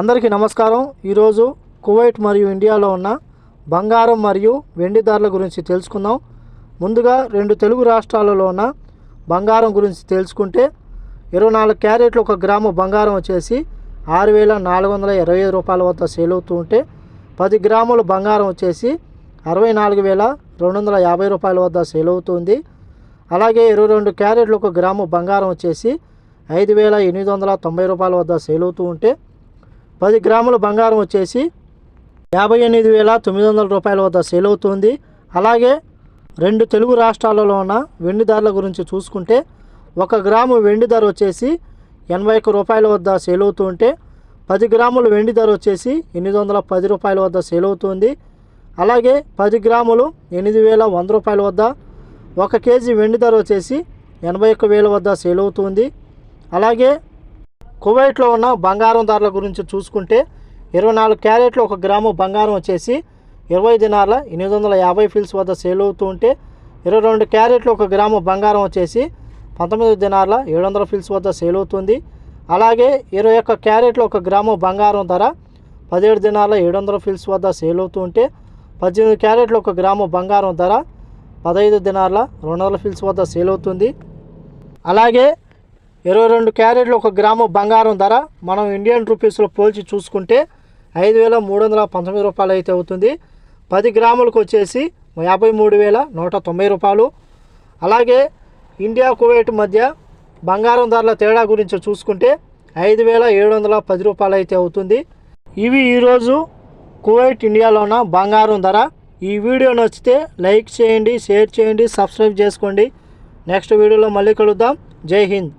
అందరికీ నమస్కారం. ఈరోజు కువైట్ మరియు ఇండియాలో ఉన్న బంగారం మరియు వెండి ధరల గురించి తెలుసుకుందాం. ముందుగా రెండు తెలుగు రాష్ట్రాలలో ఉన్న బంగారం గురించి తెలుసుకుంటే ఇరవై నాలుగు క్యారెట్లు ఒక గ్రాము బంగారం వచ్చేసి ఆరు వేల నాలుగు వందల ఇరవై ఐదు రూపాయల వద్ద సేల్ అవుతూ ఉంటే పది గ్రాముల బంగారం వచ్చేసి అరవై నాలుగు వేల రెండు వందల యాభై రూపాయల వద్ద సేల్ అవుతుంది. అలాగే ఇరవై రెండు క్యారెట్లు ఒక గ్రాము బంగారం వచ్చేసి ఐదు వేల ఎనిమిది వందల తొంభై రూపాయల వద్ద సేల్ అవుతూ ఉంటే పది గ్రాముల బంగారం వచ్చేసి యాభై ఎనిమిది వేల తొమ్మిది వందల రూపాయల వద్ద సేల్ అవుతుంది. అలాగే రెండు తెలుగు రాష్ట్రాలలో ఉన్న వెండి ధరల గురించి చూసుకుంటే ఒక గ్రాము వెండి ధర వచ్చేసి ఎనభై ఒక్క రూపాయల వద్ద సేల్ అవుతూ ఉంటే పది గ్రాముల వెండి ధర వచ్చేసి ఎనిమిది వందల పది రూపాయల వద్ద సేల్ అవుతుంది. అలాగే పది గ్రాములు ఎనిమిది వేల వంద రూపాయల వద్ద ఒక కేజీ వెండి ధర వచ్చేసి ఎనభై ఒక్క వేల వద్ద సేల్ అవుతుంది. అలాగే కువైట్లో ఉన్న బంగారం ధరల గురించి చూసుకుంటే ఇరవై నాలుగు క్యారెట్లు ఒక గ్రాము బంగారం వచ్చేసి ఇరవై దినాల ఎనిమిది వందల యాభై ఫీల్స్ వద్ద సేల్ అవుతూ ఉంటే ఇరవై రెండు క్యారెట్లు ఒక గ్రాము బంగారం వచ్చేసి పంతొమ్మిది దినాల ఏడు వందల ఫీల్స్ వద్ద సేల్ అవుతుంది. అలాగే ఇరవై ఒక్క క్యారెట్లు ఒక గ్రాము బంగారం ధర పదిహేడు దినాల ఏడు వందల ఫీల్స్ వద్ద సేల్ అవుతూ ఉంటే పద్దెనిమిది క్యారెట్లు ఒక గ్రాము బంగారం ధర పదహైదు దినాల రెండు వందల ఫీల్స్ వద్ద సేల్ అవుతుంది. అలాగే ఇరవై రెండు క్యారెట్లు ఒక గ్రాము బంగారం ధర. మనం ఇండియన్ రూపీస్లో పోల్చి చూసుకుంటే ఐదు వేల మూడు వందల పంతొమ్మిది రూపాయలు అయితే అవుతుంది. పది గ్రాములకు వచ్చేసి యాభై మూడు వేల నూట తొంభై రూపాయలు. అలాగే ఇండియా కువైట్ మధ్య బంగారం ధరల తేడా గురించి చూసుకుంటే ఐదు వేల ఏడు వందల పది రూపాయలు అయితే అవుతుంది. ఇవి ఈరోజు కువైట్ ఇండియాలో ఉన్న బంగారం ధర. ఈ వీడియో నచ్చితే లైక్ చేయండి షేర్ చేయండి సబ్స్క్రైబ్ చేసుకోండి. నెక్స్ట్ వీడియోలో మళ్ళీ కలుద్దాం. జై హింద్.